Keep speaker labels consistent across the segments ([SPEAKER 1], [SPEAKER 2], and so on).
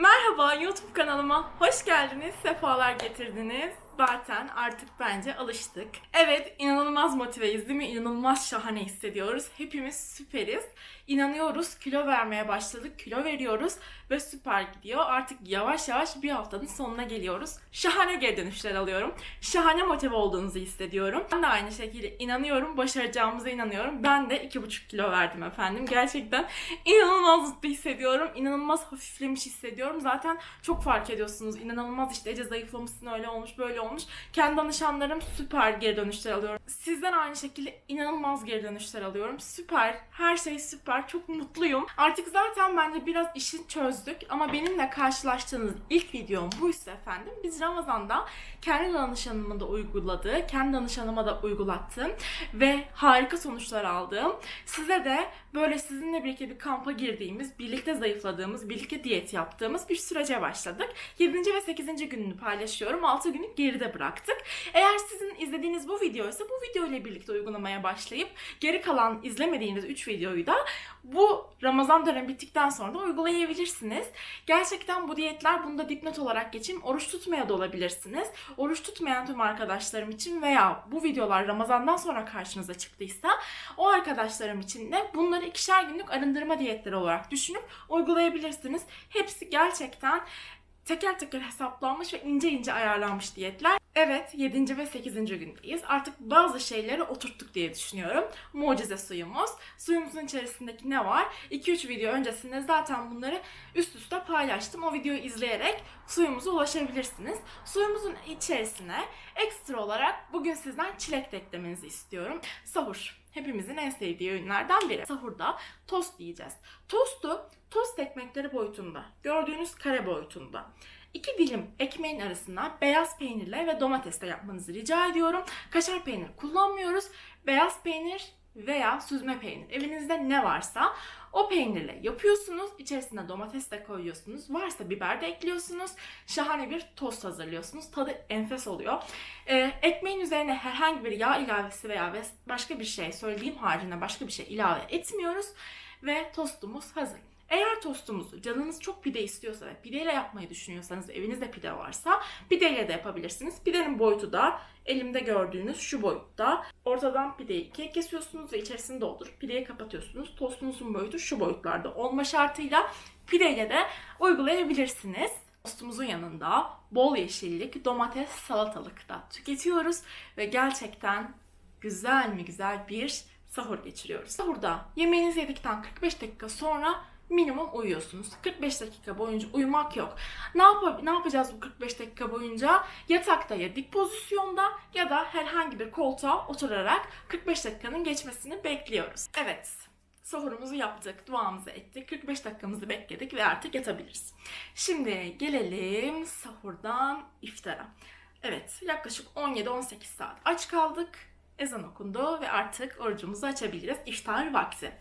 [SPEAKER 1] Merhaba YouTube kanalıma hoş geldiniz, sefalar getirdiniz. Zaten artık bence alıştık. Evet, inanılmaz motiveyiz değil mi? İnanılmaz şahane hissediyoruz. Hepimiz süperiz. İnanıyoruz, kilo vermeye başladık, kilo veriyoruz ve süper gidiyor. Artık yavaş yavaş bir haftanın sonuna geliyoruz. Şahane geri dönüşler alıyorum. Şahane motive olduğunuzu hissediyorum. Ben de aynı şekilde inanıyorum, başaracağımıza inanıyorum. Ben de 2,5 kilo verdim efendim. Gerçekten inanılmaz mutlu hissediyorum. İnanılmaz hafiflemiş hissediyorum. Zaten çok fark ediyorsunuz. İnanılmaz işte Ece zayıflamışsın öyle olmuş böyle olmuş. Kendi danışanlarım süper geri dönüşler alıyorum. Sizden aynı şekilde inanılmaz geri dönüşler alıyorum. Süper. Her şey süper. Çok mutluyum. Artık zaten bence biraz işi çözdük. Ama benimle karşılaştığınız ilk videom buysa efendim. Biz Ramazan'da kendi danışanımı da uyguladığı, kendi danışanıma da uygulattım. Ve harika sonuçlar aldım. Size de böyle sizinle birlikte bir kampa girdiğimiz, birlikte zayıfladığımız, birlikte diyet yaptığımız bir sürece başladık. 7. ve 8. gününü paylaşıyorum. 6 günü geride bıraktık. Eğer sizin izlediğiniz bu video ise bu video ile birlikte uygulamaya başlayıp geri kalan izlemediğiniz 3 videoyu da bu Ramazan dönemi bittikten sonra da uygulayabilirsiniz. Gerçekten bu diyetler bunda dipnot olarak geçeyim. Oruç tutmaya da olabilirsiniz. Oruç tutmayan tüm arkadaşlarım için veya bu videolar Ramazan'dan sonra karşınıza çıktıysa o arkadaşlarım için de bunları ikişer günlük arındırma diyetleri olarak düşünüp uygulayabilirsiniz. Hepsi gerçekten teker teker hesaplanmış ve ince ince ayarlanmış diyetler. Evet 7. ve 8. gündeyiz. Artık bazı şeyleri oturttuk diye düşünüyorum. Mucize suyumuz. Suyumuzun içerisindeki ne var? 2-3 video öncesinde zaten bunları üst üste paylaştım. O videoyu izleyerek suyumuza ulaşabilirsiniz. Suyumuzun içerisine ekstra olarak bugün sizden çilek de eklemenizi istiyorum. Sahur. Hepimizin en sevdiği öğünlerden biri. Sahurda tost yiyeceğiz. Tostu tost ekmekleri boyutunda. Gördüğünüz kare boyutunda. İki dilim ekmeğin arasına beyaz peynirle ve domatesle yapmanızı rica ediyorum. Kaşar peynir kullanmıyoruz. Beyaz peynir veya süzme peynir. Evinizde ne varsa o peynirle yapıyorsunuz. İçerisine domates de koyuyorsunuz. Varsa biber de ekliyorsunuz. Şahane bir tost hazırlıyorsunuz. Tadı enfes oluyor. Ee, ekmeğin üzerine herhangi bir yağ ilavesi veya başka bir şey söylediğim haricinde başka bir şey ilave etmiyoruz. Ve tostumuz hazır. Eğer tostumuzu canınız çok pide istiyorsa ve pideyle yapmayı düşünüyorsanız evinizde pide varsa pideyle de yapabilirsiniz. Pidenin boyutu da elimde gördüğünüz şu boyutta. Ortadan pideyi ikiye kesiyorsunuz ve içerisini doldurup pideyi kapatıyorsunuz. Tostunuzun boyutu şu boyutlarda olma şartıyla pideyle de uygulayabilirsiniz. Tostumuzun yanında bol yeşillik, domates, salatalık da tüketiyoruz ve gerçekten güzel mi güzel bir sahur geçiriyoruz. Sahurda yemeğinizi yedikten 45 dakika sonra minimum uyuyorsunuz. 45 dakika boyunca uyumak yok. Ne, yap ne yapacağız bu 45 dakika boyunca? Yatakta ya dik pozisyonda ya da herhangi bir koltuğa oturarak 45 dakikanın geçmesini bekliyoruz. Evet. Sahurumuzu yaptık, duamızı ettik, 45 dakikamızı bekledik ve artık yatabiliriz. Şimdi gelelim sahurdan iftara. Evet, yaklaşık 17-18 saat aç kaldık. Ezan okundu ve artık orucumuzu açabiliriz. İftar vakti.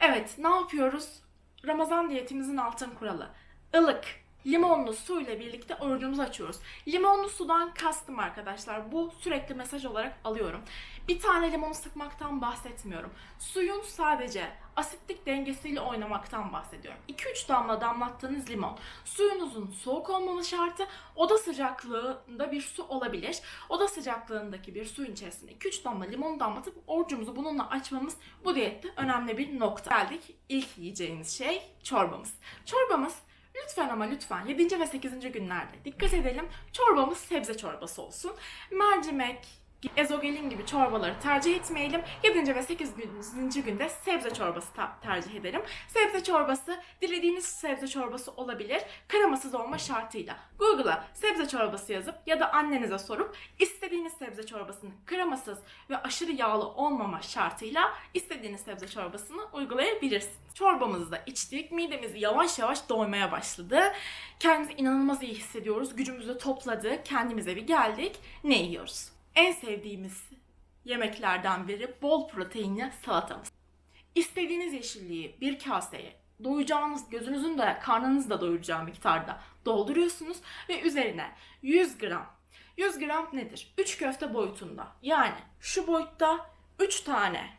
[SPEAKER 1] Evet, ne yapıyoruz? Ramazan diyetimizin altın kuralı. Ilık, limonlu su ile birlikte orucumuzu açıyoruz. Limonlu sudan kastım arkadaşlar. Bu sürekli mesaj olarak alıyorum. Bir tane limonu sıkmaktan bahsetmiyorum. Suyun sadece asitlik dengesiyle oynamaktan bahsediyorum. 2-3 damla damlattığınız limon. Suyunuzun soğuk olmalı şartı oda sıcaklığında bir su olabilir. Oda sıcaklığındaki bir suyun içerisinde 2-3 damla limon damlatıp orucumuzu bununla açmamız bu diyette önemli bir nokta. Geldik ilk yiyeceğiniz şey çorbamız. Çorbamız Lütfen ama lütfen 7. ve 8. günlerde dikkat edelim. Çorbamız sebze çorbası olsun. Mercimek, ezogelin gibi çorbaları tercih etmeyelim. 7. ve 8. günde sebze çorbası tercih edelim. Sebze çorbası dilediğiniz sebze çorbası olabilir. Kremasız olma şartıyla. Google'a sebze çorbası yazıp ya da annenize sorup istediğiniz sebze çorbasını kremasız ve aşırı yağlı olmama şartıyla istediğiniz sebze çorbasını uygulayabilirsiniz. Çorbamızı da içtik. Midemiz yavaş yavaş doymaya başladı. Kendimizi inanılmaz iyi hissediyoruz. Gücümüzü topladı. Kendimize bir geldik. Ne yiyoruz? En sevdiğimiz yemeklerden biri bol proteinli salatamız. İstediğiniz yeşilliği bir kaseye doyacağınız, gözünüzün de karnınızı da doyuracağı miktarda dolduruyorsunuz ve üzerine 100 gram 100 gram nedir? 3 köfte boyutunda. Yani şu boyutta 3 tane,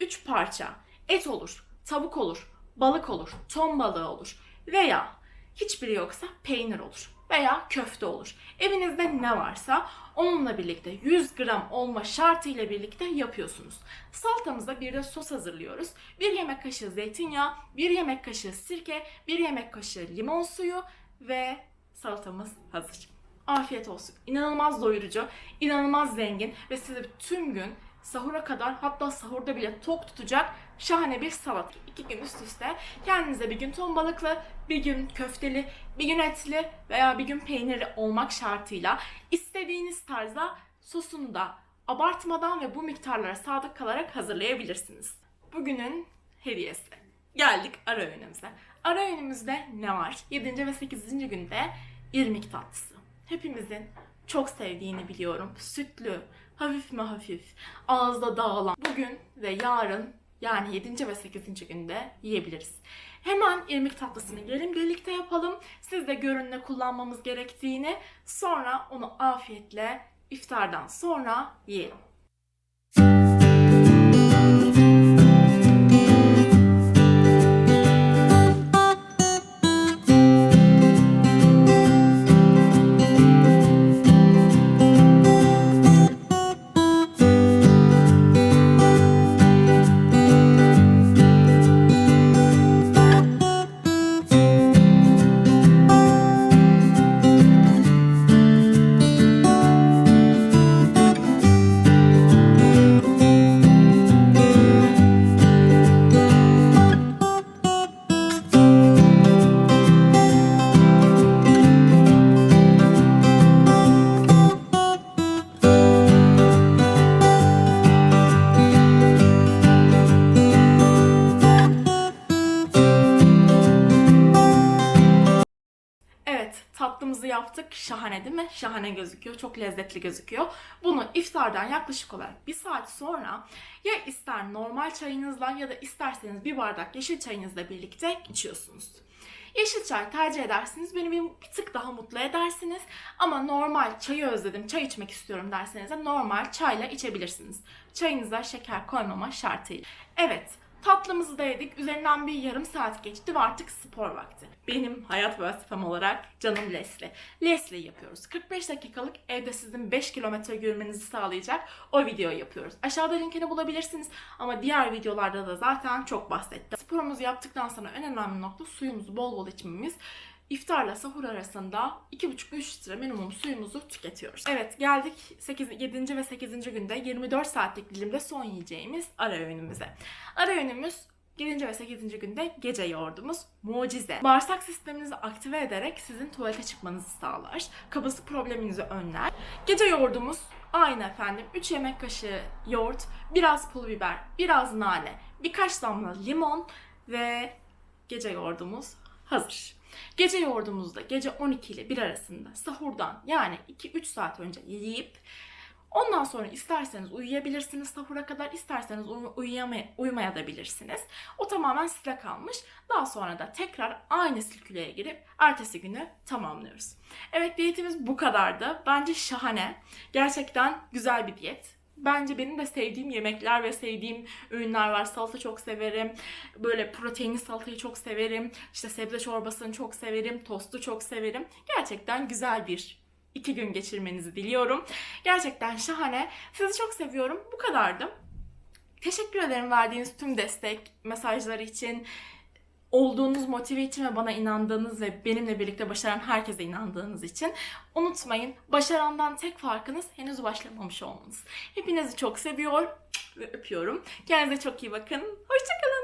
[SPEAKER 1] 3 parça et olur, tavuk olur, balık olur, ton balığı olur veya Hiçbiri yoksa peynir olur veya köfte olur. Evinizde ne varsa onunla birlikte 100 gram olma şartıyla birlikte yapıyorsunuz. Salatamızda bir de sos hazırlıyoruz. 1 yemek kaşığı zeytinyağı, 1 yemek kaşığı sirke, 1 yemek kaşığı limon suyu ve salatamız hazır. Afiyet olsun. İnanılmaz doyurucu, inanılmaz zengin ve sizi tüm gün sahura kadar hatta sahurda bile tok tutacak şahane bir salat. İki gün üst üste kendinize bir gün ton balıklı, bir gün köfteli, bir gün etli veya bir gün peynirli olmak şartıyla istediğiniz tarzda sosunu da abartmadan ve bu miktarlara sadık kalarak hazırlayabilirsiniz. Bugünün hediyesi. Geldik ara öğünümüze. Ara öğünümüzde ne var? 7. ve 8. günde irmik tatlısı. Hepimizin çok sevdiğini biliyorum. Sütlü, hafif mi hafif, ağızda dağılan. Bugün ve yarın yani 7. ve 8. günde yiyebiliriz. Hemen irmik tatlısını gelin birlikte yapalım. Siz de görün ne kullanmamız gerektiğini. Sonra onu afiyetle iftardan sonra yiyelim. Yaptık. Şahane değil mi? Şahane gözüküyor. Çok lezzetli gözüküyor. Bunu iftardan yaklaşık olarak bir saat sonra ya ister normal çayınızla ya da isterseniz bir bardak yeşil çayınızla birlikte içiyorsunuz. Yeşil çay tercih edersiniz. Beni bir, tık daha mutlu edersiniz. Ama normal çayı özledim, çay içmek istiyorum derseniz de normal çayla içebilirsiniz. Çayınıza şeker koymama şartıyla. Evet, Tatlımızı da yedik. Üzerinden bir yarım saat geçti ve artık spor vakti. Benim hayat vazifem olarak canım Leslie. Leslie yapıyoruz. 45 dakikalık evde sizin 5 kilometre yürümenizi sağlayacak o videoyu yapıyoruz. Aşağıda linkini bulabilirsiniz ama diğer videolarda da zaten çok bahsettim. Sporumuzu yaptıktan sonra en önemli nokta suyumuzu bol bol içmemiz. İftarla sahur arasında 2,5-3 litre minimum suyumuzu tüketiyoruz. Evet geldik 8, 7. ve 8. günde 24 saatlik dilimde son yiyeceğimiz ara öğünümüze. Ara öğünümüz 7. ve 8. günde gece yoğurdumuz mucize. Bağırsak sisteminizi aktive ederek sizin tuvalete çıkmanızı sağlar. Kabızlık probleminizi önler. Gece yoğurdumuz aynı efendim. 3 yemek kaşığı yoğurt, biraz pul biber, biraz nane, birkaç damla limon ve gece yoğurdumuz hazır. Gece yoğurdumuzu da gece 12 ile 1 arasında sahurdan yani 2-3 saat önce yiyip Ondan sonra isterseniz uyuyabilirsiniz sahura kadar, isterseniz uy- uyuyamay- uyumaya da bilirsiniz. O tamamen size kalmış. Daha sonra da tekrar aynı silküleye girip ertesi günü tamamlıyoruz. Evet diyetimiz bu kadardı. Bence şahane. Gerçekten güzel bir diyet. Bence benim de sevdiğim yemekler ve sevdiğim öğünler var. Salata çok severim. Böyle proteinli salatayı çok severim. İşte sebze çorbasını çok severim. Tostu çok severim. Gerçekten güzel bir iki gün geçirmenizi diliyorum. Gerçekten şahane. Sizi çok seviyorum. Bu kadardı. Teşekkür ederim verdiğiniz tüm destek mesajları için, olduğunuz motive için ve bana inandığınız ve benimle birlikte başaran herkese inandığınız için. Unutmayın, başarandan tek farkınız henüz başlamamış olmanız. Hepinizi çok seviyor ve öpüyorum. Kendinize çok iyi bakın. Hoşçakalın.